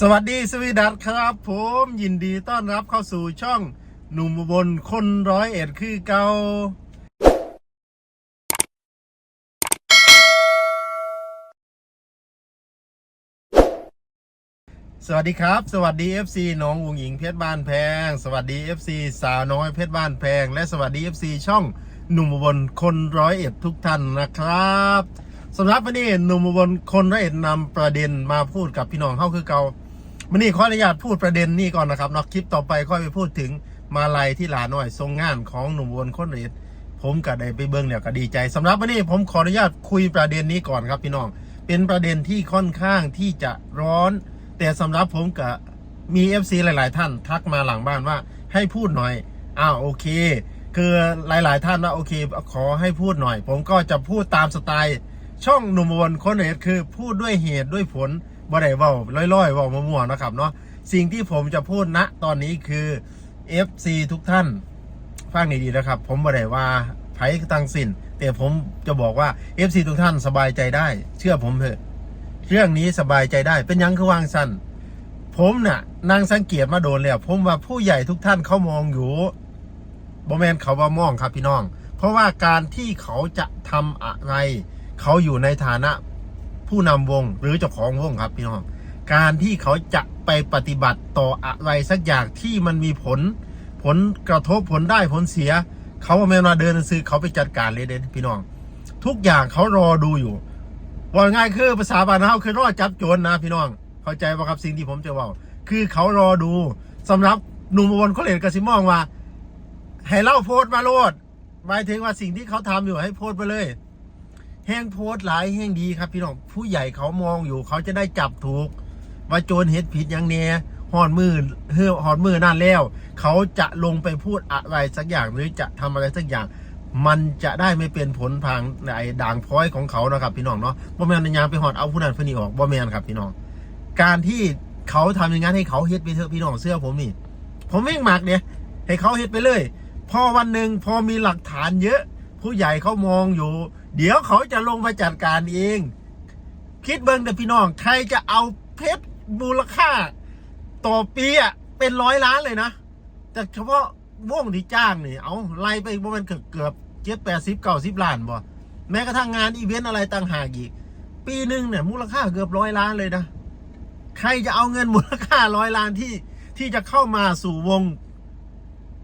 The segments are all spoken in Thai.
สวัสดีสวีดัตครับผมยินดีต้อนรับเข้าสู่ช่องหนุ่มอุบนคนร้อยเอ็ดคือเกาสวัสดีครับ สวัสดี FC น้องอุงหญิงเพชรบ้านแพง สวัสดี FC สาวน้อยเพชรบ้านแพง และสวัสดี FC ช่องหนุ่มอุบลคนร้อยเอ็ดทุกท่านนะครับสำหรับวันนี้หนุ่มอุบลคนร้อยเอ็ดนำประเด็นมาพูดกับพี่น้องเข้าคือเก่า วันนี้ขออนุญาตพูดประเด็นนี้ก่อนนะครับนาะคลิปต่อไปค่อยไปพูดถึงมาลัยที่หลาน้อยทรงงานของหนุ่มวนคนเรศผมก็ได้ไปเบิ้งเนี่ยก็ดีใจสำหรับวันนี้ผมขออนุญาตคุยประเด็นนี้ก่อนครับพี่น้อง เป็นประเด็นที่ค่อนข้างที่จะร้อน แต่สำหรับผมกับมี FC หลาย ๆ ท่านทักมาหลังบ้านว่าให้พูดหน่อยอ้าวโอเค คือหลาย ๆ ท่านว่าโอเค ขอให้พูดหน่อย ผมก็จะพูดตามสไตล์ ช่องหนุ่มวนคนเรศคือพูดด้วยเหตุด้วยผล บ่ได้เว้าล่อยๆเว้ามั่วๆนะครับเนาะสิ่งที่ผมจะพูดณตอนนี้คือ FC ทุกท่านฟังดีๆนะครับ ผมบ่ได้ว่าไผตังสินแต่ผมจะบอกว่า FC ทุกท่านสบายใจได้ เชื่อผมเถอะ เรื่องนี้สบายใจได้เป็นยังคือวางสันผมน่ะนางสังเกตมาโดนแล้วผมว่าผู้ใหญ่ทุกท่านเขามองอยู่บอแมนเขาว่ามองครับพี่น้อง เพราะว่าการที่เขาจะทำอะไร เขาอยู่ในฐานะ ผู้นำวงหรือเจ้าของวงครับพี่น้อง การที่เขาจะไปปฏิบัติต่ออะไรสักอย่างที่มันมีผล ผลกระทบผลได้ผลเสีย เขาไม่มาเดินซื้อเขาไปจัดการเลยเด่นพี่น้อง ทุกอย่างเขารอดูอยู่ว่าง่ายคือภาษาบาลเขาคือรอจับโจรนนะพี่น้อง เข้าใจป่ะครับสิ่งที่ผมจะบอกคือเขารอดูสำหรับหนุ่มอุบนเขาเลนกระสิมองว่าให้เล่าโพสต์มาโลดหมายถึงว่าสิ่งที่เขาทำอยู่ให้โพสต์ไปเลย แห้งโพสหลายแห้งดีครับพี่น้องผู้ใหญ่เขามองอยู่เขาจะได้จับถูก ว่าโจรเฮ็ดผิดอย่างเนี้ยหอนมือเฮือหอนมือนั่นแล้ว เขาจะลงไปพูดอะไรสักอย่างหรือจะทำอะไรสักอย่าง มันจะได้ไม่เป็นผลพังในด่างพ้อยของเขานะครับ พี่น้องเนาะบ่แม่นยางไปหอดเอาผู้นั้นผู้นี้ออกบ่แมนครับพี่น้อง การที่เขาทำอย่างนั้นให้เขาเฮ็ดไปเถอะพี่น้องเสื้อผมนี่ ผมเองหมักเนี่ยให้เขาเฮ็ดไปเลย พอวันหนึ่งพอมีหลักฐานเยอะ ผู้ใหญ่เขามองอยู่ เดี๋ยวเขาจะลงมาจัดการเอง คิดเบิ้งแต่พี่น้องใครจะเอาเพชรมูลค่า ต่อปีอะเป็นร้อยล้านเลยนะ แต่เฉพาะวงที่จ้างนี่เอาไล่ไปประมาณเกือบเกือบเจ็ดแปดสิบเก้าสิบล้านบ่แม้กระทั่งงานอีเวนต์อะไรต่างหากอีก ปีหนึ่งเนี่ยมูลค่าเกือบร้อยล้านเลยนะ ใครจะเอาเงินมูลค่าร้อยล้านที่ที่จะเข้ามาสู่วง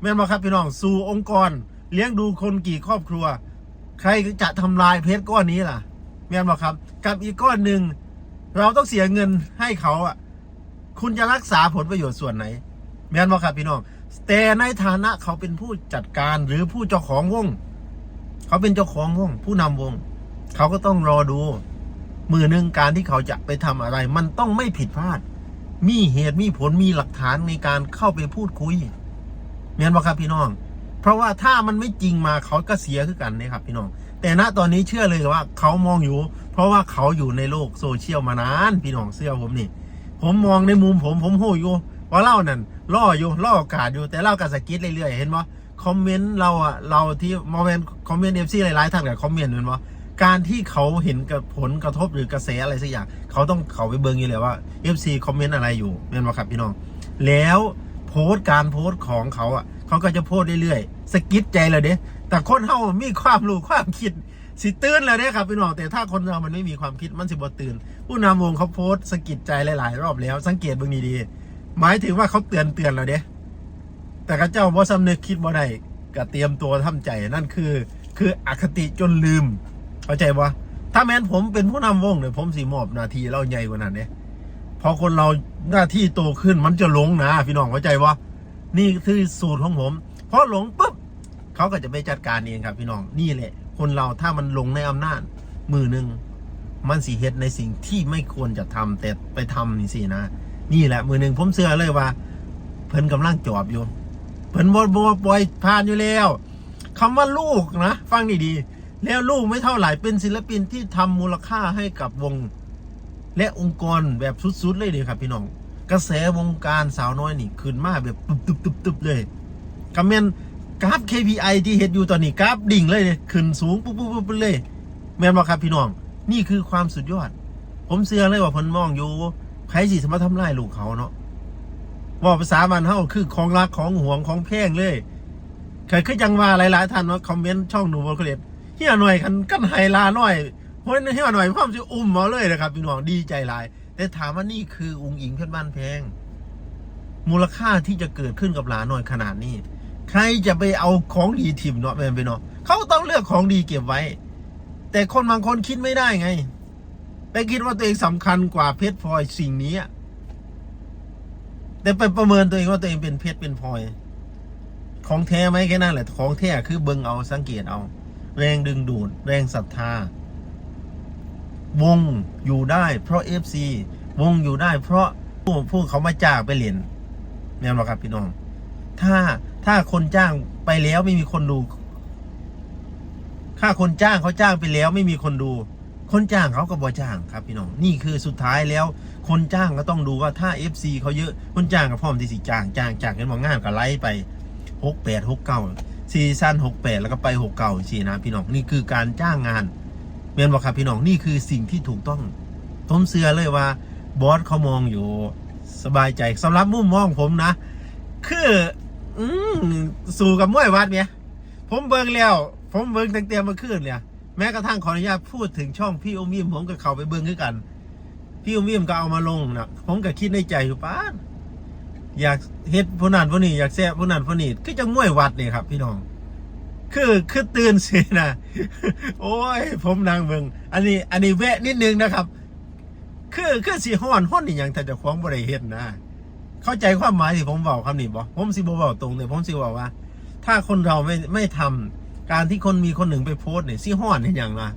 แม่นบ่ครับพี่น้องสู่องค์กร เลี้ยงดูคนกี่ครอบครัว ใครจะทำลายเพชรก้อนนี้ล่ะแม่นบ่ครับ กับอีกก้อนหนึ่งเราต้องเสียเงินให้เขาอะ คุณจะรักษาผลประโยชน์ส่วนไหนแม่นบ่ครับพี่น้องแต่ในฐานะเขาเป็นผู้จัดการหรือผู้เจ้าของวง เขาเป็นเจ้าของวง ผู้นำวง เขาก็ต้องรอดู มือหนึ่งการที่เขาจะไปทำอะไร มันต้องไม่ผิดพลาด มีเหตุมีผลมีหลักฐานในการเข้าไปพูดคุยแม่นบ่ครับพี่น้อง เพราะว่าถ้ามันไม่จริงมาเขาก็เสียคือกันนะครับพี่น้อง แต่ณตอนนี้เชื่อเลยว่าเขามองอยู่ เพราะว่าเขาอยู่ในโลกโซเชียลมานานพี่น้องเสื้อผมนี่ ผมมองในมุมผมผมโหอยู่ว่าเล่านั่นล่ออยู่ล่อโอกาสอยู่แต่เล่ากับสกิดเรื่อยๆเห็นบ่คอมเมนต์เราอะเราที่มอมเมนคอมเมนต์เอฟซีหลายๆท่านกับคอมเมนต์เห็นบ่การที่เขาเห็นกับผลกระทบหรือกระแสอะไรสักอย่างเขาต้องเขาไปเบิ่งอยู่เลยว่า FC คอมเมนต์อะไรอยู่แม่นบ่ครับพี่น้องแล้วโพสต์การโพสต์ของเขาอะ เขาก็จะโพสเรื่อยๆสกิดใจเลยเด้แต่คนเฮามีความรู้ความคิดสิตื่นเลยเด้ครับพี่น้องแต่ถ้าคนเรามันไม่มีความคิดมันสิบ่ตื่น ผู้นำวงเขาโพสสกิดใจหลายๆ รอบแล้ว สังเกตเบิ่งดีๆหมายถึงว่าเขาเตือนเตือนเราเด้แต่กระเจ้าบ่สำนึกคิดบ่ได้ก็เตรียมตัวทำใจนั่นคือ คืออคติจนลืม เข้าใจปะถ้าแม้นผมเป็นผู้นำวงเนี่ยผมสีมอบนาทีเราใหญ่กว่านั้นเนี่ยพอคนเราหน้าที่โตขึ้นมันจะหลงนะพี่น้องเข้าใจปะ นี่คือสูตรของผมพอหลงปุ๊บเขาก็จะไปจัดการเองครับพี่น้องนี่แหละ คนเราถ้ามันหลงในอำนาจ มือหนึ่งมันสีเฮ็ดในสิ่งที่ไม่ควรจะทำแต่ไปทำนี่สินะ นี่แหละ มือหนึ่งผมเชื่อเลยว่า เพิ่นกำลังจอบอยู่ เพิ่นบ่บ่ปล่อยผ่านอยู่แล้วคำว่าลูกนะ ฟังดีๆแล้วลูกไม่เท่าไหร่เป็นศิลปินที่ทำมูลค่าให้กับวง และองค์กรแบบสุดๆเลยเลยครับพี่น้อง กระแสวงการสาวน้อยนี่ขึ้นมาแบบตุบๆๆๆเลยกำเมนกราฟ KPI ที่เห็นอยู่ตอนนี้กราฟดิ่งเลยเนี่ยขึ้นสูงปุ๊บๆๆเลย แม่นบอกครับพี่น้อง นี่คือความสุดยอด ผมเชื่อเลยว่าเพิ่นมองอยู่ใครสิสมาทำลายลูกเขาเนาะว่าภาษามันเฮาคือของรักของห่วงของแพงเลยเคยคือจังว่าหลายๆท่านเนาะคอมเมนต์ช่องหนูบนเขาเรียนเฮียหน่อยกันกันไฮลาหน่อยเพราะเฮียหน่อยพ่อมจะอุ้มมาเลยนะครับพี่น้องดีใจหลาย แต่ถามว่านี่คือองค์หญิงเพชรบ้านแพง มูลค่าที่จะเกิดขึ้นกับหลานหน่อยขนาดนี้ ใครจะไปเอาของดีทิมเนาะแมนไปเนาะเขาต้องเลือกของดีเก็บไว้ แต่คนบางคนคิดไม่ได้ไง ไปคิดว่าตัวเองสำคัญกว่าเพชรพลอยสิ่งนี้แต่ไปประเมินตัวเองว่าตัวเองเป็นเพชรเป็นพลอยของแท้ไหมแค่นั้นแหละ ของแท้คือเบิงเอาสังเกตเอา แรงดึงดูด แรงศรัทธา วงอยู่ได้ เพราะเอฟซีวงอยู่ได้ เพราะผู้ผู้เขามาจ้างไปเรียนแม่นบ่ครับพี่น้อง ถ้าถ้าคนจ้างไปแล้วไม่มีคนดูค่าคนจ้างเขาจ้างไปแล้วไม่มีคนดู คนจ้างเขาก็บ่จ้างครับพี่น้อง นี่คือสุดท้ายแล้ว คนจ้างก็ต้องดูว่าถ้า FC เขาเยอะ คนจ้างก็พร้อมที่สิจ้างจ้างจ้างกันมองงานก็ไล่ไปหกแปดหกเก้าซีซั่นหกแปดแล้วก็ไปหกเก้าสินะพี่น้อง นี่คือการจ้างงาน เมียนบอกครับพี่น้องนี่คือสิ่งที่ถูกต้องผมเสือเลยว่าบอสเขามองอยู่สบายใจสำหรับมุมมองผมนะ คือ อืมสู่กับมวยวัดเนี่ยผมเบิ่งแล้ว ผมเบิ่งตั้งแต่เมื่อคืนเนี่ยแม้กระทั่งขออนุญาตพูดถึงช่องพี่อมยิมผมก็เขาไปเบิ่งคือกันพี่อมยิมก็เอามาลงนะผมก็คิดในใจอยู่ป้านอยากเฮ็ดผู้นั้นผู้นี้อยากแซ่บผู้นั้นผู้นี้ก็จะมวยวัดเนี่ยครับ พี่น้อง คือคือตื่นสินะโอ้ย ผมนางเบิ่งอันนี้ อันนี้แวะนิดนึงนะครับ คือคือสีห้อนห้อนนี่ยังแต่เจะคล้าของบริเฮ็ดนะ เข้าใจความหมายที่ผมบอกคำนี้บ่ผมสิบ่บอกตรงเลยผมสิบอกว่า ถ้าคนเราไม่ไม่ทำการที่คนมีคนหนึ่งไปโพสเนี่ยสิห้อนเนี่อย่างนะ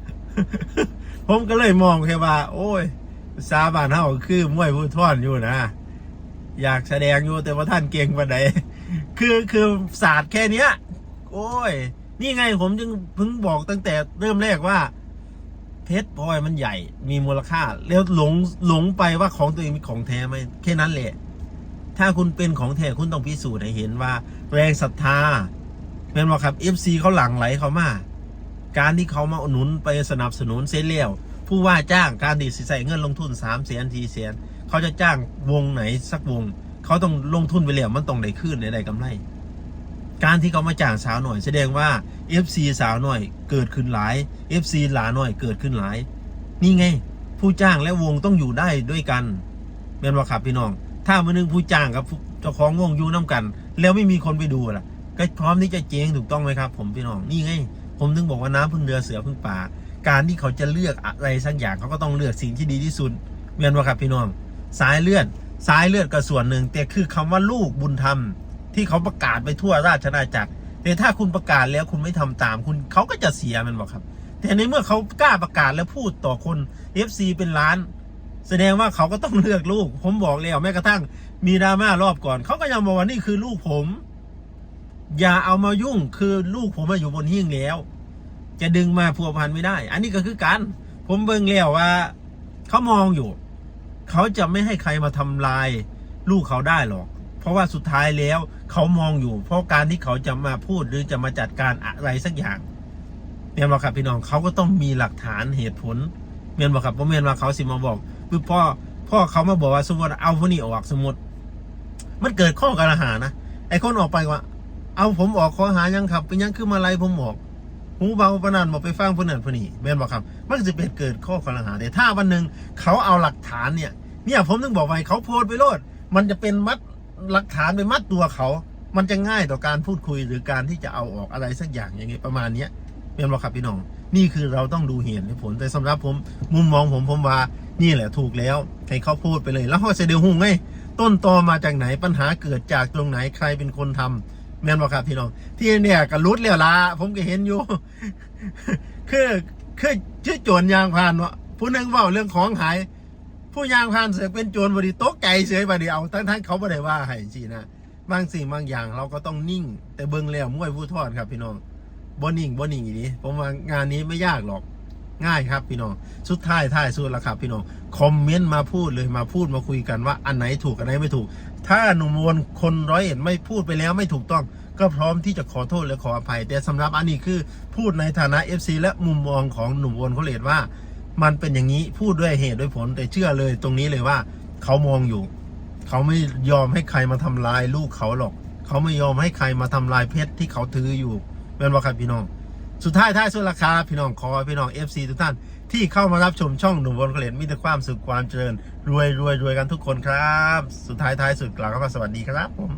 ผมก็เลยมองแค่ว่า โอ้ยซาบานเฮาคือมวยผู้ท่อนอยู่นะอยากแสดงอยู่แต่ว่าท่านเก่งปานใดคือคือศาสตร์แค่เนี้ย โอ้ย นี่ไงผมจึงเพิ่งบอกตั้งแต่เริ่มแรกว่า เพชรพลอยมันใหญ่ มีมูลค่า แล้วหลงหลงไปว่าของตัวเองมีของแท้ไหมแค่นั้นแหละ ถ้าคุณเป็นของแท้คุณต้องพิสูจน์ให้เห็นว่า แรงศรัทธาแม่นบอกครับ FC เขาหลั่งไหลเขามาการที่เขามาอุดหนุนไปสนับสนุนเซนเลียวผู้ว่าจ้างการดีใส่เงินลงทุนสามแสนทีแสนเขาจะจ้างวงไหนสักวง เขาต้องลงทุนไปแล้วมันต้องได้ขึ้นได้กำไร การที่เขามาจ้างสาวหน่อย แสดงว่า FC สาวหน่อยเกิดขึ้นหลาย FC หลาหน่อยเกิดขึ้นหลาย นี่ไง ผู้จ้างและวงต้องอยู่ได้ด้วยกันแม่นว่าครับพี่น้อง ถ้ามือนึงผู้จ้างกับเจ้าของวงอยู่น้ากัน แล้วไม่มีคนไปดูล่ะ ก็พร้อมที่จะเจ๊งถูกต้องไหมครับ ผมพี่น้องนี่ไง ผมถึงบอกว่าน้ำพึ่งเรือเสือพึ่งป่า การที่เขาจะเลือกอะไรสักอย่างเขาก็ต้องเลือกสิ่งที่ดีที่สุดเมียนว่าครับพี่น้อง สายเลือดสายเลือดก็ส่วนหนึ่งแต่คือคำว่าลูกบุญธรรม ที่เขาประกาศไปทั่วราชอาณาจักร แต่ถ้าคุณประกาศแล้วคุณไม่ทำตามคุณเขาก็จะเสียมันบอกครับ แต่ในเมื่อเขากล้าประกาศแล้วพูดต่อคน FC เป็นล้าน แสดงว่าเขาก็ต้องเลือกลูก ผมบอกแล้วแม้กระทั่งมีดราม่ารอบก่อน เขาก็ยังบอกว่านี่คือลูกผม อย่าเอามายุ่งคือลูกผมมาอยู่บนหิ้งแล้ว จะดึงมาพัวพันไม่ได้ อันนี้ก็คือการผมเบิ่งแล้วว่า เขามองอยู่ เขาจะไม่ให้ใครมาทำลาย ลูกเขาได้หรอก เพราะว่าสุดท้ายแล้วเขามองอยู่ เพราะการที่เขาจะมาพูดหรือจะมาจัดการอะไรสักอย่างเมียนบอกครับพี่น้องเขาก็ต้องมีหลักฐานเหตุผลเมียนบอกครับเพราะเมียนว่าเขาสิมาบอกคือพ่อพ่อเขามาบอกว่าสมมติเอาคนนี้ออกสมมติ มันเกิดข้อกระหานะไอ้คนออกไปว่า เอาผมออกข้อหายังครับเป็นยังคือมาไล่ผมออกหูเบาปนนันบอกไปฟังผู้นั้นผู้นี้แม่นบอกครับ มันจะเป็นเกิดข้อกระหาแต่ถ้าวันหนึ่งเขาเอาหลักฐานเนี่ย เนี่ยผมถึงบอกไปเขาโพสไปโลด มันจะเป็นมัด หลักฐานไปมัดตัวเขา มันจะง่ายต่อการพูดคุยหรือการที่จะเอาออกอะไรสักอย่างอย่างเงี้ยประมาณเนี้ยเป็นบอกครับพี่น้อง นี่คือเราต้องดูเหตุและผลแต่สำหรับผมมุมมองผมผมว่านี่แหละถูกแล้วให้เขาพูดไปเลย แล้วเขาจะเดียวหุงไงต้นตอมาจากไหนปัญหาเกิดจากตรงไหนใครเป็นคนทำแม่นบอกครับพี่น้อง ที่เนี่ยก็รุดแล้วละผมก็เห็นอยู่คือคือชื่อโจรยางพานวะผู้นึงว่าเรื่องของหาย ผู้ยางพานเสือเป็นโจรบดีโต๊ะไก่เสือยบดีเอาทั้งทั้งเขาไม่ได้ว่าให้สินะบางสิ่งบางอย่างเราก็ต้องนิ่ง แต่เบิ่งแล้วมวยผู้ทอดครับพี่น้องบ่นิ่งบ่นิ่งอย่างนี้ผมว่างานนี้ไม่ยากหรอกง่ายครับพี่น้องสุดท้ายท้ายสุดล้วครับพี่น้องคอมเมนต์มาพูดเลยมาพูดมาคุยกันว่าอันไหนถูกอันไหนไม่ถูก ถ้าหนุ่มวลคนร้อยเอ็ดไม่พูดไปแล้วไม่ถูกต้อง ก็พร้อมที่จะขอโทษและขออภัย แต่สำหรับอันนี้คือพูดในฐานะ FC และมุมมองของหนุ่มวลเขาเลดว่า มันเป็นอย่างนี้พูดด้วยเหตุด้วยผล แต่เชื่อเลยตรงนี้เลยว่าเขามองอยู่ เขาไม่ยอมให้ใครมาทำลายลูกเขาหรอก เขาไม่ยอมให้ใครมาทำลายเพชรที่เขาถืออยู่เป็นว่าครับพี่น้อง สุดท้ายท้ายสุดราคาพี่น้องขอพี่น้อง FC ทุกท่านที่เข้ามารับชมช่องหนุ่มบนเกล็ดมีแต่ความสุขความเจริญ รวยรวยรวยกันทุกคนครับ สุดท้ายท้ายสุดกล่าวคำว่าสวัสดีครับผม